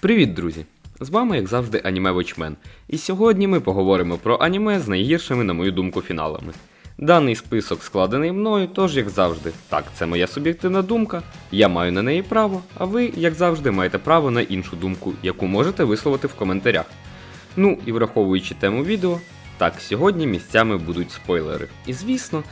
Привіт, друзі! З вами, як завжди, Аніме Watchmen. І сьогодні ми поговоримо про аніме з найгіршими, на мою думку, фіналами. Даний список складений мною, тож, як завжди, так, це моя суб'єктивна думка, я маю на неї право, а ви, як завжди, маєте право на іншу думку, яку можете висловити в коментарях. Ну і враховуючи тему відео, так, сьогодні місцями будуть спойлери. І звісно,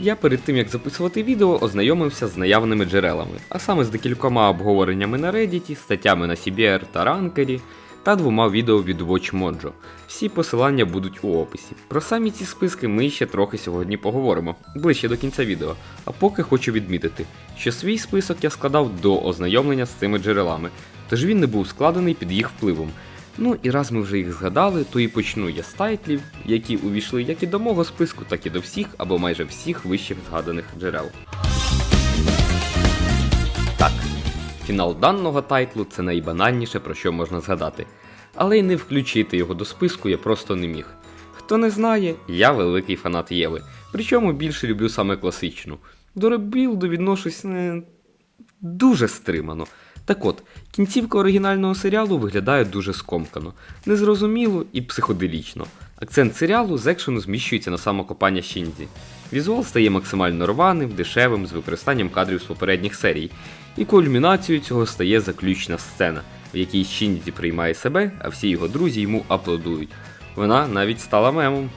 я перед тим як записувати відео ознайомився з наявними джерелами, а саме з декількома обговореннями на Reddit, статтями на CBR та Ранкері та двома відео від WatchMojo. Всі посилання будуть у описі. Про самі ці списки ми ще трохи сьогодні поговоримо, ближче до кінця відео. А поки хочу відмітити, що свій список я складав до ознайомлення з цими джерелами, тож він не був складений під їх впливом. Ну і раз ми вже їх згадали, то і почну я з тайтлів, які увійшли як і до мого списку, так і до всіх або майже всіх вищих згаданих джерел. Так, фінал даного тайтлу це найбанальніше, про що можна згадати. Але й не включити його до списку я просто не міг. Хто не знає, я великий фанат Єви, причому більше люблю саме класичну. До ребілду відношусь не дуже стримано. Так от, кінцівка оригінального серіалу виглядає дуже скомкано, незрозуміло і психоделічно. Акцент серіалу з екшену зміщується на самокопання Шінзі. Візуал стає максимально рваним, дешевим, з використанням кадрів з попередніх серій. І кульмінацією цього стає заключна сцена, в якій Шінзі приймає себе, а всі його друзі йому аплодують. Вона навіть стала мемом.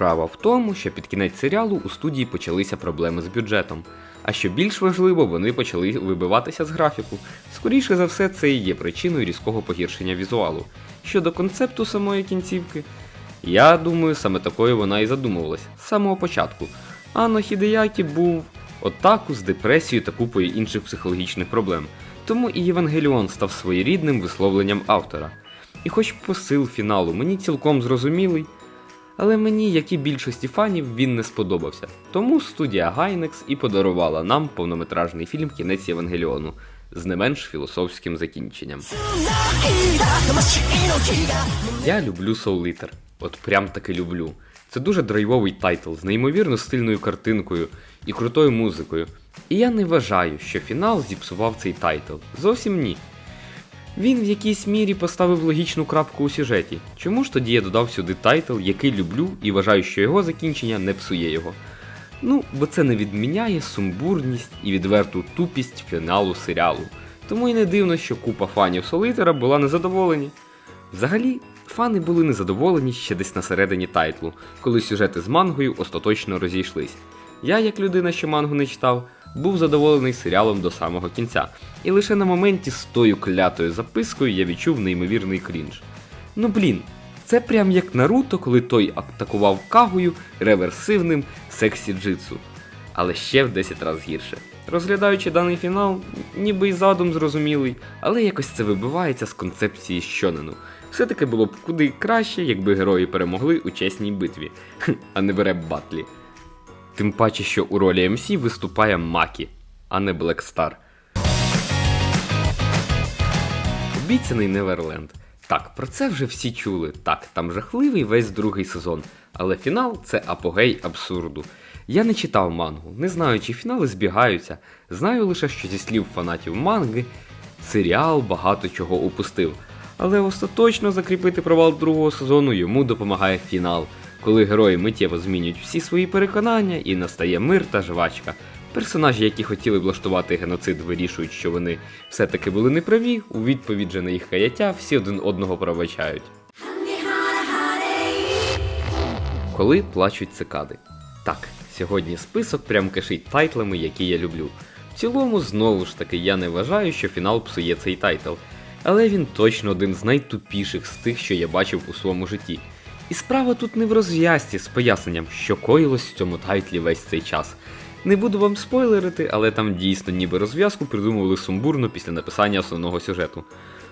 Справа в тому, що під кінець серіалу у студії почалися проблеми з бюджетом. А що більш важливо, вони почали вибиватися з графіку. Скоріше за все, це і є причиною різкого погіршення візуалу. Щодо концепту самої кінцівки, я думаю, саме такою вона і задумувалась з самого початку. Анно Хідеякі був отаку з депресією та купою інших психологічних проблем. Тому і Євангеліон став своєрідним висловленням автора. І хоч посил фіналу мені цілком зрозумілий, але мені, як і більшості фанів, він не сподобався. Тому студія Gainax і подарувала нам повнометражний фільм Кінець Євангеліону з не менш філософським закінченням. Я люблю Soul Eater. От прям таки люблю. Це дуже драйвовий тайтл з неймовірно стильною картинкою і крутою музикою. І я не вважаю, що фінал зіпсував цей тайтл. Зовсім ні. Він в якійсь мірі поставив логічну крапку у сюжеті. Чому ж тоді я додав сюди тайтл, який люблю і вважаю, що його закінчення не псує його? Ну, бо це не відміняє сумбурність і відверту тупість фіналу серіалу. Тому і не дивно, що купа фанів Солитера була незадоволені. Взагалі, фани були незадоволені ще десь на середині тайтлу, коли сюжети з мангою остаточно розійшлись. Я, як людина, що мангу не читав, був задоволений серіалом до самого кінця, і лише на моменті з тою клятою запискою я відчув неймовірний крінж. Ну блін, це прям як Наруто, коли той атакував Кагою реверсивним сексі-джитсу. Але ще в 10 разів гірше. Розглядаючи даний фінал, ніби й задум зрозумілий, але якось це вибивається з концепції щонену. Все-таки було б куди краще, якби герої перемогли у чесній битві, а не в реп-батлі. Тим паче, що у ролі МС виступає Макі, а не Блекстар. Обіцяний Неверленд. Так, про це вже всі чули. Так, там жахливий весь другий сезон, але фінал це апогей абсурду. Я не читав мангу, не знаю, чи фінали збігаються. Знаю лише, що зі слів фанатів манги, серіал багато чого упустив. Але остаточно закріпити провал другого сезону йому допомагає фінал, коли герої миттєво змінюють всі свої переконання і настає мир та жвачка. Персонажі, які хотіли влаштувати геноцид, вирішують, що вони все-таки були неправі, у відповідь же на їх каяття всі один одного пробачають. Коли плачуть цикади. Так, сьогодні список прям кишить тайтлами, які я люблю. В цілому, знову ж таки, я не вважаю, що фінал псує цей тайтл, але він точно один з найтупіших з тих, що я бачив у своєму житті. І справа тут не в розв'язці з поясненням, що коїлось в цьому тайтлі весь цей час. Не буду вам спойлерити, але там дійсно ніби розв'язку придумували сумбурно після написання основного сюжету.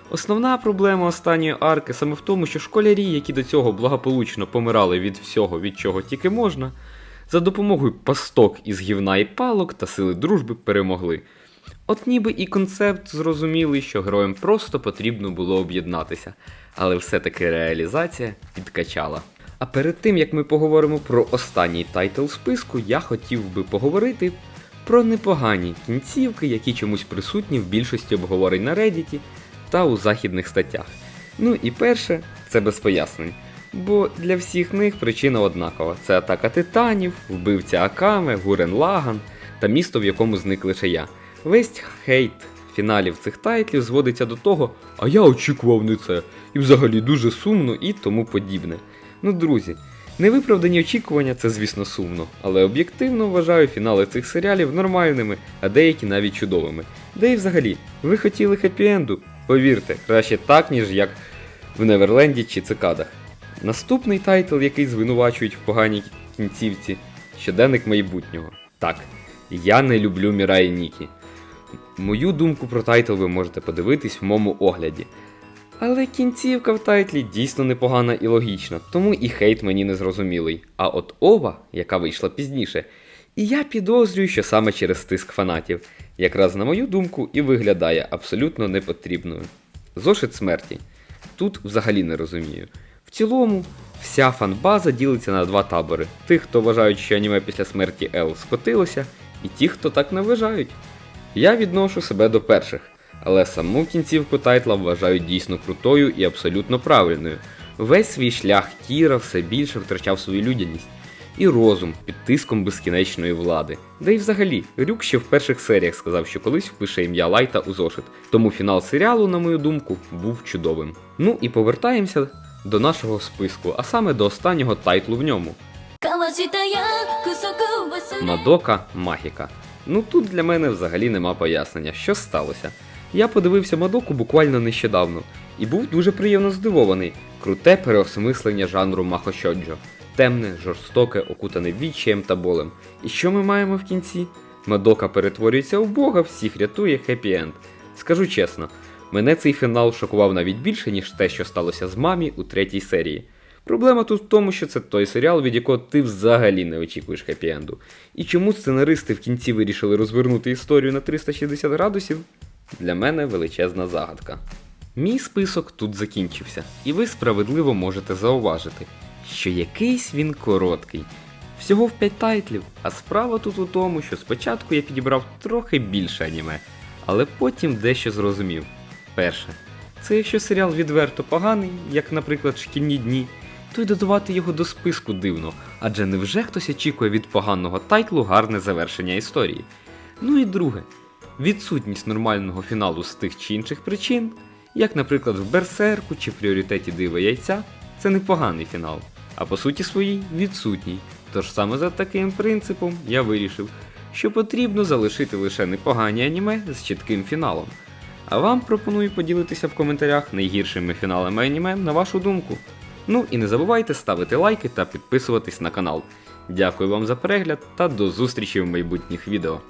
Основна проблема останньої арки саме в тому, що школярі, які до цього благополучно помирали від всього, від чого тільки можна, за допомогою пасток із гівна і палок та сили дружби перемогли. От ніби і концепт зрозумілий, що героям просто потрібно було об'єднатися, але все-таки реалізація підкачала. А перед тим як ми поговоримо про останній тайтл списку, я хотів би поговорити про непогані кінцівки, які чомусь присутні в більшості обговорень на Reddit та у західних статтях. Ну і перше, це без пояснень. Бо для всіх них причина однакова: це атака титанів, вбивця Акаме, Гурен Лаган та місто, в якому зник лише я. Весь хейт фіналів цих тайтлів зводиться до того, а я очікував не це, і взагалі дуже сумно і тому подібне. Ну, друзі, невиправдані очікування це, звісно, сумно, але об'єктивно вважаю фінали цих серіалів нормальними, а деякі навіть чудовими. Де і взагалі, ви хотіли хеппі-енду? Повірте, краще так, ніж як в Неверленді чи цикадах. Наступний тайтл, який звинувачують в поганій кінцівці щоденник майбутнього. Так, я не люблю Мірай Нікі. Мою думку про тайтл ви можете подивитись в моєму огляді. Але кінцівка в тайтлі дійсно непогана і логічна, тому і хейт мені не зрозумілий. А от Ова, яка вийшла пізніше, і я підозрюю, що саме через тиск фанатів, якраз на мою думку, і виглядає абсолютно непотрібною. Зошит смерті. Тут взагалі не розумію. В цілому, вся фанбаза ділиться на два табори: тих, хто вважають, що аніме після смерті Ел скотилося, і ті, хто так не вважають. Я відношу себе до перших, але саму кінцівку тайтла вважаю дійсно крутою і абсолютно правильною. Весь свій шлях Кіра все більше втрачав свою людяність і розум під тиском безкінечної влади. Да й взагалі, Рюк ще в перших серіях сказав, що колись впише ім'я Лайта у зошит. Тому фінал серіалу, на мою думку, був чудовим. Ну і повертаємося до нашого списку, а саме до останнього тайтлу в ньому. Мадока магіка. Ну тут для мене взагалі нема пояснення, що сталося. Я подивився Мадоку буквально нещодавно і був дуже приємно здивований. Круте переосмислення жанру Махошоджо. Темне, жорстоке, окутане відчаєм та болем. І що ми маємо в кінці? Мадока перетворюється у Бога, всіх рятує хеппі-енд. Скажу чесно, мене цей фінал шокував навіть більше, ніж те, що сталося з мамі у третій серії. Проблема тут в тому, що це той серіал, від якого ти взагалі не очікуєш хеппі-енду. І чому сценаристи в кінці вирішили розвернути історію на 360 градусів, для мене величезна загадка. Мій список тут закінчився, і ви справедливо можете зауважити, що якийсь він короткий. Всього в 5 тайтлів, а справа тут у тому, що спочатку я підібрав трохи більше аніме, але потім дещо зрозумів. Перше, це якщо серіал відверто поганий, як, наприклад, шкільні дні, то й додавати його до списку дивно, адже невже хтось очікує від поганого тайтлу гарне завершення історії. Ну і друге, відсутність нормального фіналу з тих чи інших причин, як, наприклад, в Берсерку чи пріоритеті Дива Яйця, це непоганий фінал, а по суті своїй відсутній. Тож саме за таким принципом я вирішив, що потрібно залишити лише непогані аніме з чітким фіналом. А вам пропоную поділитися в коментарях найгіршими фіналами аніме на вашу думку. Ну і не забувайте ставити лайки та підписуватись на канал. Дякую вам за перегляд та до зустрічі в майбутніх відео.